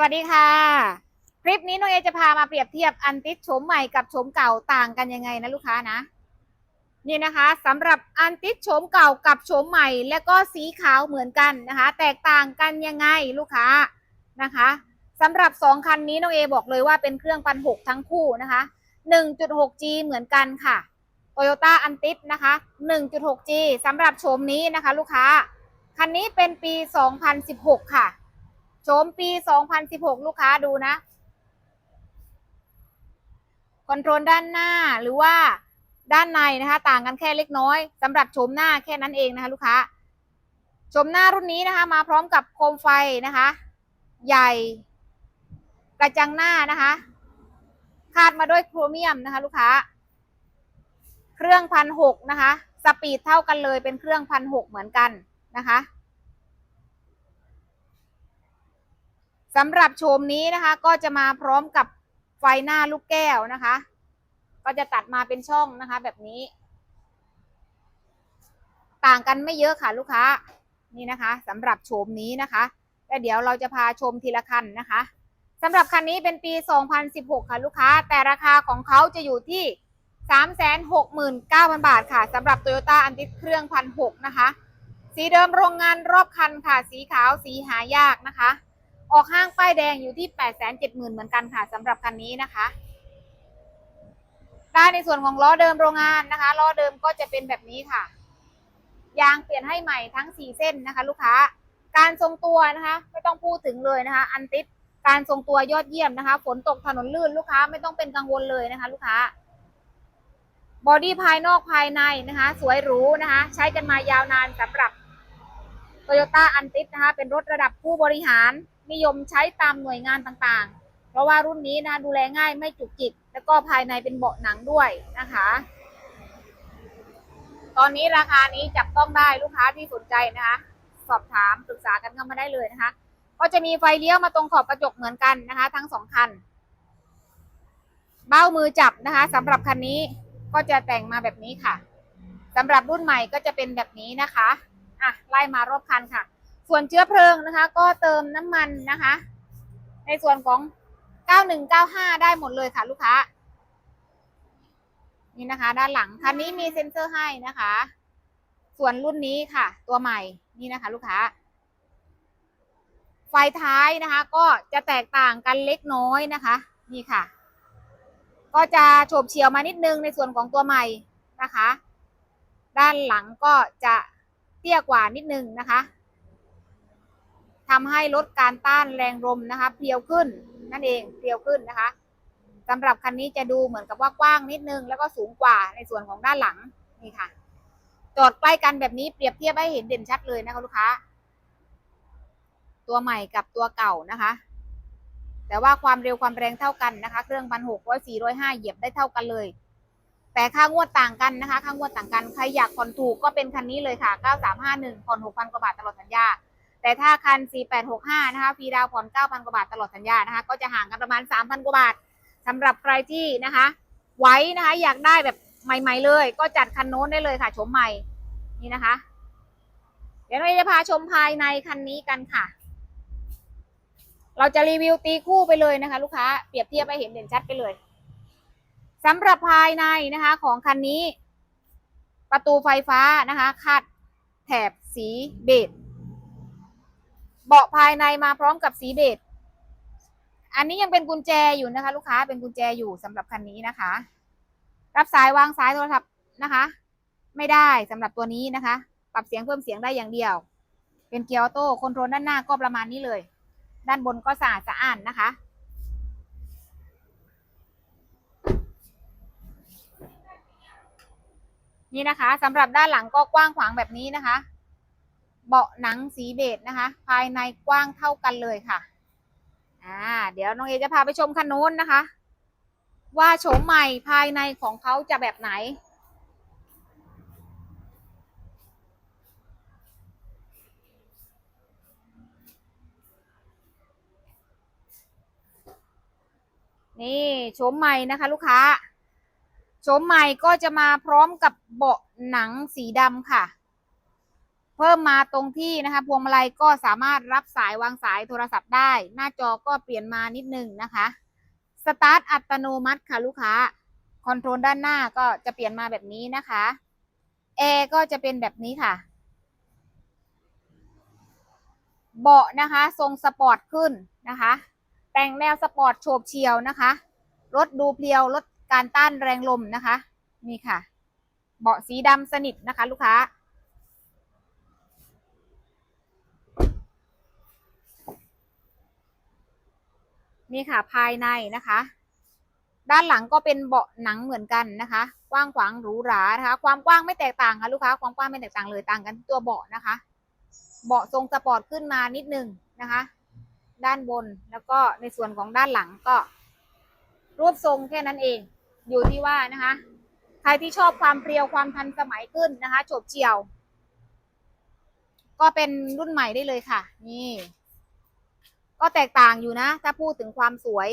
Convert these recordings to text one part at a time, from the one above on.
วัสดีค่ะ คลิปนี้น้องเอจะพามาเปรียบเทียบอันติสโฉมใหม่กับโฉมเก่าต่างกันยังไงนะลูกค้านะ นี่นะคะสำหรับอันติสโฉมเก่ากับโฉมใหม่ และก็สีขาวเหมือนกันนะคะ แตกต่างกันยังไงลูกค้านะคะสำหรับสองคันนี้น้องเอบอกเลยว่าเป็นเครื่องพันหกทั้งคู่นะคะ 1.6G เหมือนกันค่ะ Toyota a n t i s นะคะ 1.6G สำหรับโฉมนี้นะคะ ลูกค้า คันนี้เป็นปี 2016 ค่ะ โฉมปี 2016 ลูกค้าดูนะ คอนโทรลด้านหน้าหรือว่าด้านในนะคะ ต่างกันแค่เล็กน้อยสำหรับโฉมหน้าแค่นั้นเองนะคะ ลูกค้าโฉมหน้ารุ่นนี้นะคะ มาพร้อมกับโคมไฟนะคะ ใหญ่ กระจังหน้านะคะ คาดมาด้วยโครเมียมนะคะ ลูกค้า เครื่องพันหกนะคะ สปีดเท่ากันเลยเป็นเครื่องพันหกเหมือนกันนะคะ สำหรับโฉมนี้นะคะ ก็จะมาพร้อมกับไฟหน้าลูกแก้วนะคะ ก็จะตัดมาเป็นช่องนะคะ แบบนี้ ต่างกันไม่เยอะค่ะลูกค้านี่นะคะสำหรับโฉมนี้นะคะแล้วเดี๋ยวเราจะพาชมทีละคันนะคะสำหรับคันนี้เป็นปี 2016 ค่ะลูกค้า แต่ราคาของเขาจะอยู่ที่ 369,000 บาทค่ะสำหรับ Toyota a n t i s เครื่องพันหนะคะ สีเดิมโรงงานรอบคันค่ะ สีขาวสีหายากนะคะ ออกห้างป้ายแดงอยู่ที่ 870,000 เหมือนกันค่ะสำหรับคันนี้นะคะ ได้ในส่วนของล้อเดิมโรงงานนะคะ ล้อเดิมก็จะเป็นแบบนี้ค่ะ ยางเปลี่ยนให้ใหม่ทั้ง 4 เส้นนะคะ ลูกค้า การทรงตัวนะคะ ไม่ต้องพูดถึงเลยนะคะ อันติดการทรงตัวยอดเยี่ยมนะคะ ฝนตกถนนลื่นลูกค้าไม่ต้องเป็นกังวลเลยนะคะ ลูกค้า บอดี้ภายนอกภายในนะคะ สวยหรูนะคะ ใช้กันมายาวนานสำหรับ Toyota a n t i s นะคะ เป็นรถระดับผู้บริหาร นิยมใช้ตามหน่วยงานต่างๆ เพราะว่ารุ่นนี้นะดูแลง่ายไม่จุกจิก แล้วก็ภายในเป็นเบาะหนังด้วยนะคะ ตอนนี้ราคานี้จับต้องได้ลูกค้าที่สนใจนะคะ สอบถามปรึกษากันเข้ามาได้เลยนะคะ ก็จะมีไฟเลี้ยวมาตรงขอบกระจกเหมือนกันนะคะ ทั้งสองคัน เบ้ามือจับนะคะสำหรับคันนี้ก็จะแต่งมาแบบนี้ค่ะสำหรับรุ่นใหม่ก็จะเป็นแบบนี้นะคะ อะ ไล่มารอบคันค่ะ ส่วนเชื้อเพลิงนะคะ ก็เติมน้ำมันนะคะ ในส่วนของ 9195 ได้หมดเลยค่ะลูกค้า นี่นะคะ ด้านหลังคันนี้มีเซ็นเซอร์ให้นะคะ ส่วนรุ่นนี้ค่ะ ตัวใหม่นี่นะคะ ลูกค้า ไฟท้ายนะคะ ก็จะแตกต่างกันเล็กน้อยนะคะ นี่ค่ะ ก็จะโฉบเฉี่ยวมานิดนึงในส่วนของตัวใหม่นะคะ ด้านหลังก็จะเตี้ยกว่านิดนึงนะคะ ทำให้ลดการต้านแรงลมนะคะเพรียวขึ้นนั่นเองเพรียวขึ้นนะคะสำหรับคันนี้จะดูเหมือนกับว่ากว้างนิดนึง แล้วก็สูงกว่าในส่วนของด้านหลังนี่ค่ะ จอดใกล้กันแบบนี้เปรียบเทียบให้เห็นเด่นชัดเลยนะคะลูกค้า ตัวใหม่กับตัวเก่านะคะ แต่ว่าความเร็วความแรงเท่ากันนะคะ เครื่องพันหกร้อยสี่ร้อยห้าเหยียบได้เท่ากันเลย แต่ค่างวดต่างกันนะคะ ค่างวดต่างกันใครอยากผ่อนถูกก็เป็นคันนี้เลยค่ะ9351ผ่อน6,000กว่าบาทตลอดสัญญา แต่ถ้าคัน 4865 นะคะ ฟรีดาวน์ผ่อน 9,000 กว่าบาทตลอดสัญญานะคะ ก็จะห่างกันประมาณ 3,000 กว่าบาทสำหรับใครที่นะคะ ไว้นะคะ อยากได้แบบใหม่ ๆ เลย ก็จัดคันโน้นได้เลยค่ะชมใหม่ นี่นะคะ เดี๋ยวเราจะพาชมภายในคันนี้กันค่ะ เราจะรีวิวตีคู่ไปเลยนะคะ ลูกค้า เปรียบเทียบให้เห็นเด่นชัดไปเลยสำหรับภายในนะคะ ของคันนี้ ประตูไฟฟ้านะคะคาดแถบสีเบจ เบาะภายในมาพร้อมกับสีเบจอันนี้ยังเป็นกุญแจอยู่นะคะ ลูกค้าเป็นกุญแจอยู่สำหรับคันนี้นะคะ รับสายวางสายโทรศัพท์นะคะ ไม่ได้สำหรับตัวนี้นะคะ ปรับเสียงเพิ่มเสียงได้อย่างเดียว เป็นเกียร์ออโต้คอนโทรลด้านหน้าก็ประมาณนี้เลย ด้านบนก็สะอาดสะอ้านนะคะนี่นะคะสำหรับด้านหลังก็กว้างขวางแบบนี้นะคะ เบาะหนังสีเบจนะคะ ภายในกว้างเท่ากันเลยค่ะอ่าเดี๋ยวน้องเอจะพาไปชมคันโน้นนะคะ ว่าโฉมใหม่ภายในของเขาจะแบบไหน นี่โฉมใหม่นะคะลูกค้าโฉมใหม่ก็จะมาพร้อมกับเบาะหนังสีดำค่ะ เพิ่มมาตรงที่นะคะพวงมาลัยก็สามารถรับสายวางสายโทรศัพท์ได้ หน้าจอก็เปลี่ยนมานิดนึงนะคะสตาร์ทอัตโนมัติค่ะลูกค้าคอนโทรลด้านหน้าก็จะเปลี่ยนมาแบบนี้นะคะแอร์ก็จะเป็นแบบนี้ค่ะ เบาะนะคะทรงสปอร์ตขึ้นนะคะ แต่งแนวสปอร์ตโฉบเฉียวนะคะรถดูเพลียวลดการต้านแรงลมนะคะ นี่ค่ะ เบาะสีดำสนิทนะคะ ลูกค้า นี่ค่ะภายในนะคะ ด้านหลังก็เป็นเบาะหนังเหมือนกันนะคะ กว้างขวางหรูหรานะคะ ความกว้างไม่แตกต่างค่ะลูกค้า ความกว้างไม่แตกต่างเลยต่างกันตัวเบาะนะคะ เบาะทรงสปอร์ตขึ้นมานิดนึงนะคะ ด้านบนแล้วก็ในส่วนของด้านหลังก็ รูปทรงแค่นั้นเอง อยู่ที่ว่านะคะ ใครที่ชอบความเปรียวความทันสมัยขึ้นนะคะโฉบเฉี่ยว ก็เป็นรุ่นใหม่ได้เลยค่ะ นี่ ก็แตกต่างอยู่นะ ถ้าพูดถึงความสวย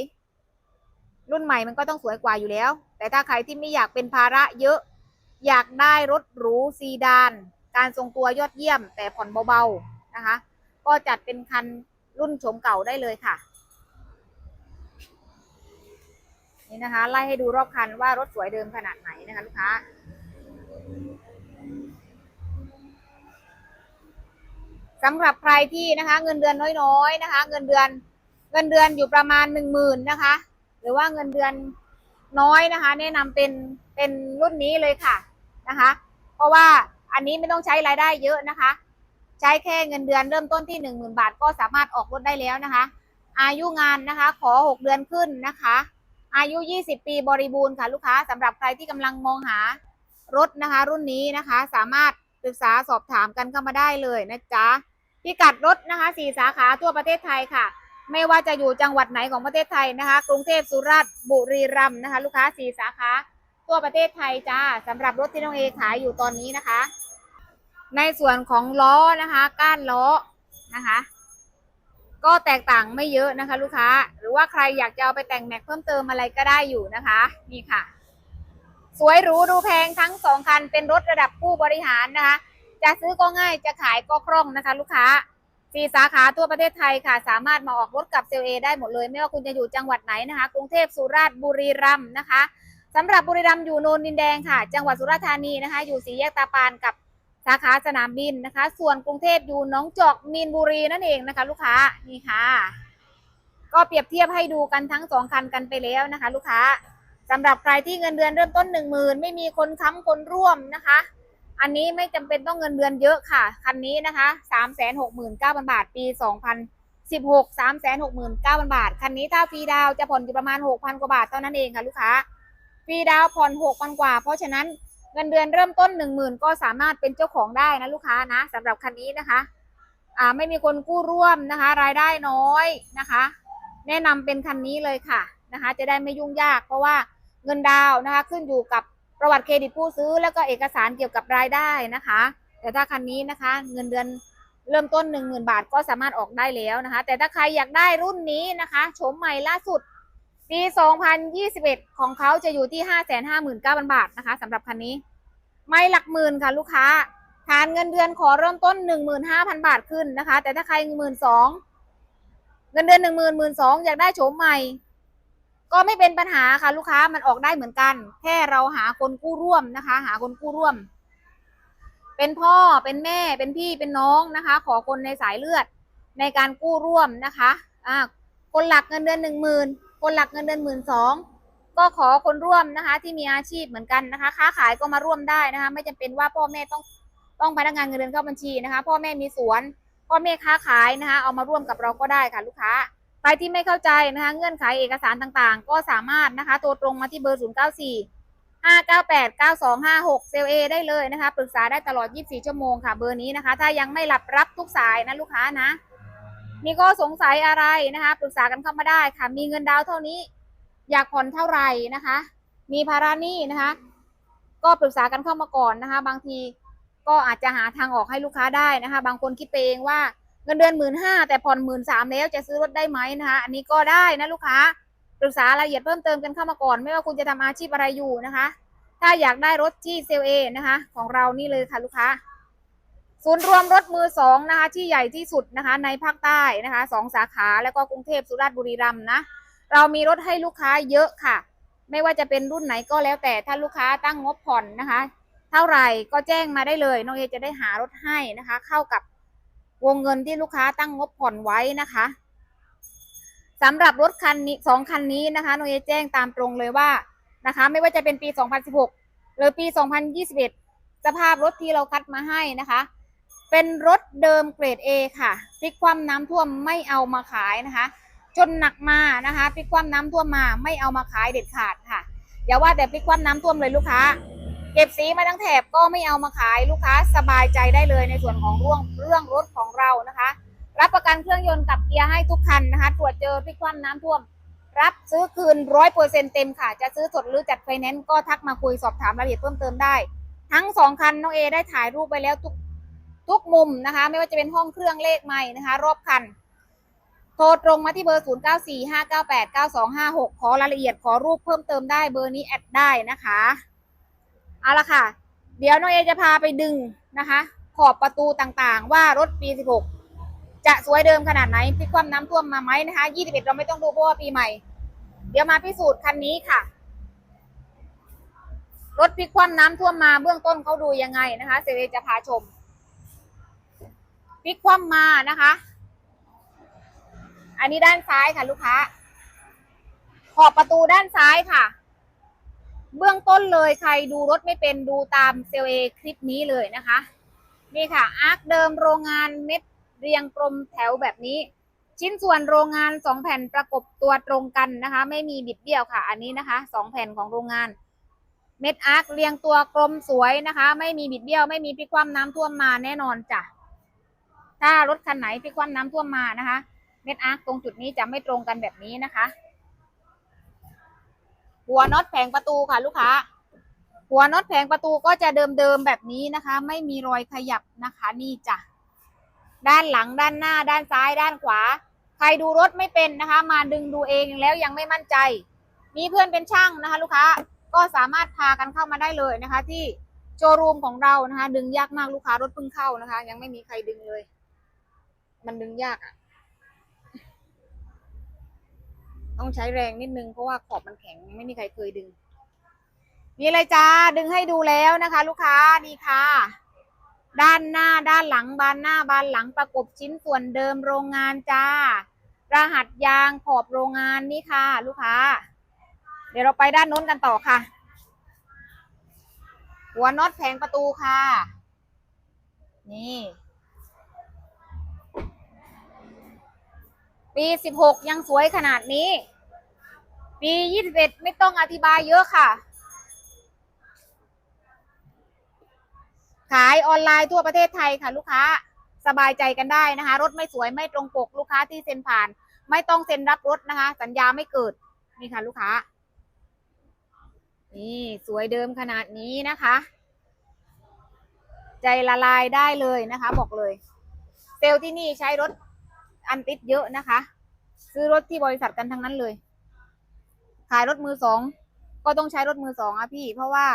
รุ่นใหม่มันก็ต้องสวยกว่าอยู่แล้ว แต่ถ้าใครที่ไม่อยากเป็นภาระเยอะ อยากได้รถหรูซีดาน การทรงตัวยอดเยี่ยม แต่ผ่อนเบาๆนะคะ ก็จัดเป็นคันรุ่นโฉมเก่าได้เลยค่ะ นี่นะคะ ไล่ให้ดูรอบคันว่ารถสวยเดิมขนาดไหนนะคะลูกค้า สำหรับใครที่นะคะ เงินเดือนน้อยๆนะคะ เงินเดือนเงินเดือนอยู่ประมาณหนึ่งหมื่นนะคะ หรือว่าเงินเดือนน้อยนะคะ แนะนำเป็นเป็นรุ่นนี้เลยค่ะนะคะ เพราะว่าอันนี้ไม่ต้องใช้รายได้เยอะนะคะ ใช้แค่เงินเดือนเริ่มต้นที่หนึ่งหมื่นบาทก็สามารถออกรถได้แล้วนะคะ อายุงานนะคะ ขอหกเดือนขึ้นนะคะ อายุ20ปีบริบูรณ์ค่ะลูกค้าสำหรับใครที่กำลังมองหารถนะคะ รุ่นนี้นะคะ สามารถปรึกษาสอบถามกันเข้ามาได้เลยนะจ๊ะ พิกัดรถนะคะสี่สาขาทั่วประเทศไทยค่ะ ไม่ว่าจะอยู่จังหวัดไหนของประเทศไทยนะคะ กรุงเทพสุราษฎร์บุรีรัมย์นะคะ ลูกค้าสี่สาขาทั่วประเทศไทยจ้าสำหรับรถที่น้องเอขายอยู่ตอนนี้นะคะ ในส่วนของล้อนะคะ ก้านล้อนะคะ ก็แตกต่างไม่เยอะนะคะ ลูกค้า หรือว่าใครอยากจะเอาไปแต่งแม็กเพิ่มเติมอะไรก็ได้อยู่นะคะนี่ค่ะ สวยหรูดูแพงทั้งสองคันเป็นรถระดับผู้บริหารนะคะ จะซื้อก็ง่ายจะขายก็คล่องนะคะ ลูกค้าสี่สาขาทั่วประเทศไทยค่ะ สามารถมาออกรถกับเซลเอได้หมดเลย ไม่ว่าคุณจะอยู่จังหวัดไหนนะคะ กรุงเทพสุราษฎร์บุรีรัมย์นะคะสำหรับบุรีรัมย์อยู่โนนดินแดงค่ะ จังหวัดสุราษฎร์ธานีนะคะ อยู่สีแยกตาปานกับสาขาสนามบินนะคะ ส่วนกรุงเทพอยู่น้องจอกมีนบุรีนั่นเองนะคะ ลูกค้านี่ค่ะ ก็เปรียบเทียบให้ดูกันทั้งสองคันกันไปแล้วนะคะ ลูกค้าสำหรับใครที่เงินเดือนเริ่มต้นหนึ่งหมื่นไม่มีคนค้ำคนร่วมนะคะ อันนี้ไม่จำเป็นต้องเงินเดือนเยอะค่ะ คันนี้นะคะสามแสนหกหมื่นเก้าพันบาท ปีสองพันสิบหกสามแสนหกหมื่นเก้าพันบาท คันนี้ถ้าฟรีดาวจะผ่อนอยู่ประมาณหกพันกว่าบาทเท่านั้นเองค่ะลูกค้า ฟรีดาวผ่อนหกพันกว่า เพราะฉะนั้นเงินเดือนเริ่มต้นหนึ่งหมื่นก็สามารถเป็นเจ้าของได้นะลูกค้านะสำหรับคันนี้นะคะ อ่าไม่มีคนกู้ร่วมนะคะ รายได้น้อยนะคะ แนะนำเป็นคันนี้เลยค่ะนะคะ จะได้ไม่ยุ่งยากเพราะว่าเงินดาวนะคะขึ้นอยู่กับ ประวัติเครดิตผู้ซื้อแล้วก็เอกสารเกี่ยวกับรายได้นะคะ แต่ถ้าคันนี้นะคะ เงินเดือนเริ่มต้น 1 0,000 บาทก็สามารถออกได้แล้วนะคะ แต่ถ้าใครอยากได้รุ่นนี้นะคะโฉมใหม่ล่าสุดปี 2021 ของเขาจะอยู่ที่ 559,000 บาทนะคะสำหรับคันนี้ ไม่หลักหมื่นค่ะลูกค้าฐานเงินเดือนขอเริ่มต้น 15,000 บาทขึ้นนะคะ แต่ถ้าใครหมื่นสองเงินเดือนหนึ่งหมื่นหมื่นสองอยากได้โฉมใหม่ ก็ไม่เป็นปัญหาค่ะลูกค้ามันออกได้เหมือนกัน แค่เราหาคนกู้ร่วมนะคะ หาคนกู้ร่วม เป็นพ่อเป็นแม่เป็นพี่เป็นน้องนะคะ ขอคนในสายเลือดในการกู้ร่วมนะคะอ่าคนหลักเงินเดือนหนึ่งหมื่นคนหลักเงินเดือนหมื่นสองก็ขอคนร่วมนะคะ ที่มีอาชีพเหมือนกันนะคะ ค้าขายก็มาร่วมได้นะคะ ไม่จำเป็นว่าพ่อแม่ต้องต้องพนักงานเงินเดือนเข้าบัญชีนะคะ พ่อแม่มีสวนพ่อแม่ค้าขายนะคะ เอามาร่วมกับเราก็ได้ค่ะลูกค้า รที่ไม่เข้าใจนะคะเงื่อนไขเอกสารต่างๆ ก็สามารถนะคะโทรตรงมาที่เบอร์ 0 9 4 5 9 8 9 2 5 6 เซลเอได้เลยนะคะปรึกษาได้ตลอด 24 ชั่วโมงค่ะเบอร์นี้นะคะ ถ้ายังไม่หลับรับทุกสายนะลูกค้านะ มีข้อสงสัยอะไรนะคะปรึกษากันเข้ามาได้ค่ะ มีเงินดาวน์เท่านี้ อยากผ่อนเท่าไหร่นะคะ มีภาระหนี้นะคะ ก็ปรึกษากันเข้ามาก่อนนะคะ บางทีก็อาจจะหาทางออกให้ลูกค้าได้นะคะ บางคนคิดไปเองว่า เงินเดือนหมื่นห้าแต่ผ่อนหมื่นสามแล้วจะซื้อรถได้ไหมนะคะอันนี้ก็ได้นะลูกค้าปรึกษารายละเอียดเพิ่มเติมกันเข้ามาก่อน ไม่ว่าคุณจะทำอาชีพอะไรอยู่นะคะ ถ้าอยากได้รถที่เซลเอนะคะ ของเรานี่เลยค่ะลูกค้า ศูนย์รวมรถมือสองนะคะ ที่ใหญ่ที่สุดนะคะ ในภาคใต้นะคะสองสาขาแล้วก็กรุงเทพสุราษฎร์บุรีรัมย์นะเรามีรถให้ลูกค้าเยอะค่ะ ไม่ว่าจะเป็นรุ่นไหนก็แล้วแต่ถ้าลูกค้าตั้งงบผ่อนนะคะ เท่าไหร่ก็แจ้งมาได้เลยน้องเอจะได้หารถให้นะคะ เข้ากับ วงเงินที่ลูกค้าตั้งงบผ่อนไว้นะคะสำหรับรถคันนี้สองคันนี้นะคะน้องเอแจ้งตามตรงเลยว่านะคะ ไม่ว่าจะเป็นปี 2016 หรือปี 2021 สภาพรถที่เราคัดมาให้นะคะ เป็นรถเดิมเกรด A ค่ะพลิกคว่ำน้ำท่วมไม่เอามาขายนะคะ จนหนักมานะคะพลิกคว่ำน้ำท่วมมาไม่เอามาขายเด็ดขาดค่ะอย่าว่าแต่พลิกคว่ำน้ำท่วมเลยลูกค้า เก็บสีมาทั้งแถบก็ไม่เอามาขายลูกค้าสบายใจได้เลยในส่วนของเรื่องเรื่องรถของเรานะคะ รับประกันเครื่องยนต์กับเกียร์ให้ทุกคันนะคะ ตรวจเจอพลิกคว่ำน้ำท่วม รับซื้อคืนร้อยเปอร์เซ็นเต็มค่ะ จะซื้อสดหรือจัดไฟแนนซ์ก็ทักมาคุยสอบถามรายละเอียดเพิ่มเติมได้ ทั้งสองคันน้องเอได้ถ่ายรูปไปแล้วทุกทุกมุมนะคะ ไม่ว่าจะเป็นห้องเครื่องเลขใหม่นะคะ รอบคันโทรตรงมาที่เบอร์ 0945989256 ขอรายละเอียดขอรูปเพิ่มเติมได้เบอร์นี้แอดได้นะคะ เอาละค่ะ เดี๋ยวน้องเอจะพาไปดึงนะคะ ขอบประตูต่างๆ ว่ารถปี 16 จะสวยเดิมขนาดไหนพลิกคว่ำน้ำท่วมมาไหมนะคะ 21 เราไม่ต้องดูเพราะว่าปีใหม่ เดี๋ยวมาพิสูจน์คันนี้ค่ะ รถพลิกคว่ำน้ำท่วมมาเบื้องต้นเขาดูยังไงนะคะเซเวจะพาชมพลิกคว่ำมานะคะ อันนี้ด้านซ้ายค่ะลูกค้า ขอบประตูด้านซ้ายค่ะ เบื้องต้นเลยใครดูรถไม่เป็นดูตามเซลเอคลิปนี้เลยนะคะ นี่ค่ะอาร์คเดิมโรงงานเม็ดเรียงกลมแถวแบบนี้ ชิ้นส่วนโรงงานสองแผ่นประกบตัวตรงกันนะคะ ไม่มีบิดเบี้ยวค่ะ อันนี้นะคะสองแผ่นของโรงงาน เม็ดอาร์คเรียงตัวกลมสวยนะคะ ไม่มีบิดเบี้ยว ไม่มีพลิกคว่ำน้ำท่วมมาแน่นอนจ้ะถ้ารถคันไหนพลิกคว่ำน้ำท่วมมานะคะ เม็ดอาร์คตรงจุดนี้จะไม่ตรงกันแบบนี้นะคะ หัวน็อตแผงประตูค่ะลูกค้า หัวน็อตแผงประตูก็จะเดิมๆแบบนี้นะคะ ไม่มีรอยขยับนะคะนี่จ้ะด้านหลังด้านหน้า ด้านซ้าย ด้านขวา ใครดูรถไม่เป็นนะคะ มาดึงดูเองแล้วยังไม่มั่นใจ มีเพื่อนเป็นช่างนะคะ ลูกค้าก็สามารถพากันเข้ามาได้เลยนะคะ ที่โชว์รูมของเรานะคะ ดึงยากมากลูกค้ารถเพิ่งเข้านะคะ ยังไม่มีใครดึงเลย มันดึงยากอะ ต้องใช้แรงนิดนึงเพราะว่าขอบมันแข็งไม่มีใครเคยดึงนี่เลยจ้าดึงให้ดูแล้วนะคะ ลูกค้านี่ค่ะ ด้านหน้าด้านหลังบานหน้าบานหลังประกบชิ้นส่วนเดิมโรงงานจ้า รหัสยางขอบโรงงานนี่ค่ะ ลูกค้า เดี๋ยวเราไปด้านโน้นกันต่อค่ะ หัวน็อตแผงประตูค่ะ นี่ ปี16ยังสวยขนาดนี้ ปี21ไม่ต้องอธิบายเยอะค่ะ ขายออนไลน์ทั่วประเทศไทยค่ะ ลูกค้าสบายใจกันได้นะคะ รถไม่สวยไม่ตรงปกลูกค้าที่เซ็นผ่าน ไม่ต้องเซ็นรับรถนะคะ สัญญาไม่เกิดนี่ค่ะ ลูกค้า นี่สวยเดิมขนาดนี้นะคะ ใจละลายได้เลยนะคะ บอกเลย เซลล์ที่นี่ใช้รถ อันติดเยอะนะคะ ซื้อรถที่บริษัทกันทั้งนั้นเลย ขายรถมือสองก็ต้องใช้รถมือสองอะพี่ เพราะว่า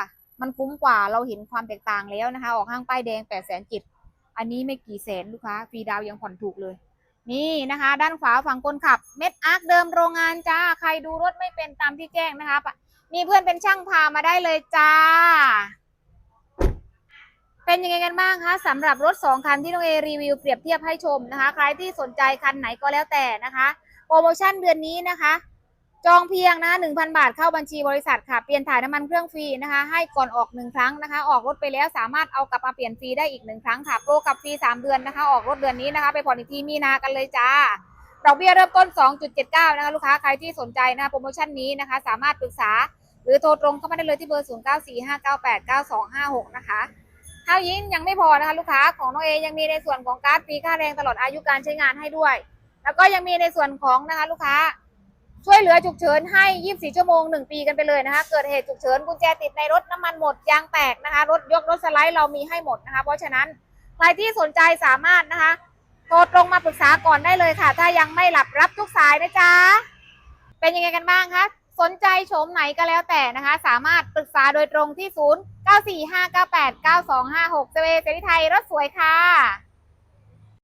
มันคุ้มกว่าเราเห็นความแตกต่างแล้วนะคะ ออกห้างป้ายแดงแปดแสนจิตอันนี้ไม่กี่แสนลูกค้าฟรีดาวยังผ่อนถูกเลย นี่นะคะ ด้านขวาฝั่งคนขับเม็ดอาร์คเดิมโรงงานจ้าใครดูรถไม่เป็นตามที่แจ้งนะคะ มีเพื่อนเป็นช่างพามาได้เลยจ้า เป็นยังไงกันบ้างคะสำหรับรถ 2 คันที่น้องเอรีวิวเปรียบเทียบให้ชมนะคะ ใครที่สนใจคันไหนก็แล้วแต่นะคะ โปรโมชั่นเดือนนี้นะคะ จองเพียงนะ1,000 บาทเข้าบัญชีบริษัทค่ะ เปลี่ยนถ่ายน้ำมันเครื่องฟรีนะคะ ให้ก่อนออกหนึ่งครั้งนะคะ ออกรถไปแล้วสามารถเอากลับมาเปลี่ยนฟรีได้อีกหนึ่งครั้งค่ะ โปรกับฟรี 3 เดือนนะคะ ออกรถเดือนนี้นะคะ ไปผ่อนอีกทีมีนากันเลยจ้าดอกเบี้ยเริ่มต้น 2.79 นะคะลูกค้า ใครที่สนใจนะคะโปรโมชั่นนี้นะคะ สามารถปรึกษา หรือโทรตรงเข้ามาได้เลยที่เบอร์ 0945989256 นะคะ เท่ายิ่งยังไม่พอนะคะลูกค้าของน้องเอยังมีในส่วนของการ์ดฟรีค่าแรงตลอดอายุการใช้งานให้ด้วย แล้วก็ยังมีในส่วนของนะคะลูกค้า ช่วยเหลือฉุกเฉินให้ 24 ชั่วโมง 1 ปีกันไปเลยนะคะ เกิดเหตุฉุกเฉินกุญแจติดในรถน้ำมันหมดยางแตกนะคะ รถยกรถสไลด์เรามีให้หมดนะคะ เพราะฉะนั้นใครที่สนใจสามารถนะคะโทรตรงมาปรึกษาก่อนได้เลยค่ะ ถ้ายังไม่หลับรับทุกสายนะจ๊ะเป็นยังไงกันบ้างคะ สนใจโฉมไหนก็แล้วแต่นะคะ สามารถปรึกษาโดยตรงที่ 0 9 4 5 9 8 9 2 5 6เจเวเซนิไทยรถสวยค่ะ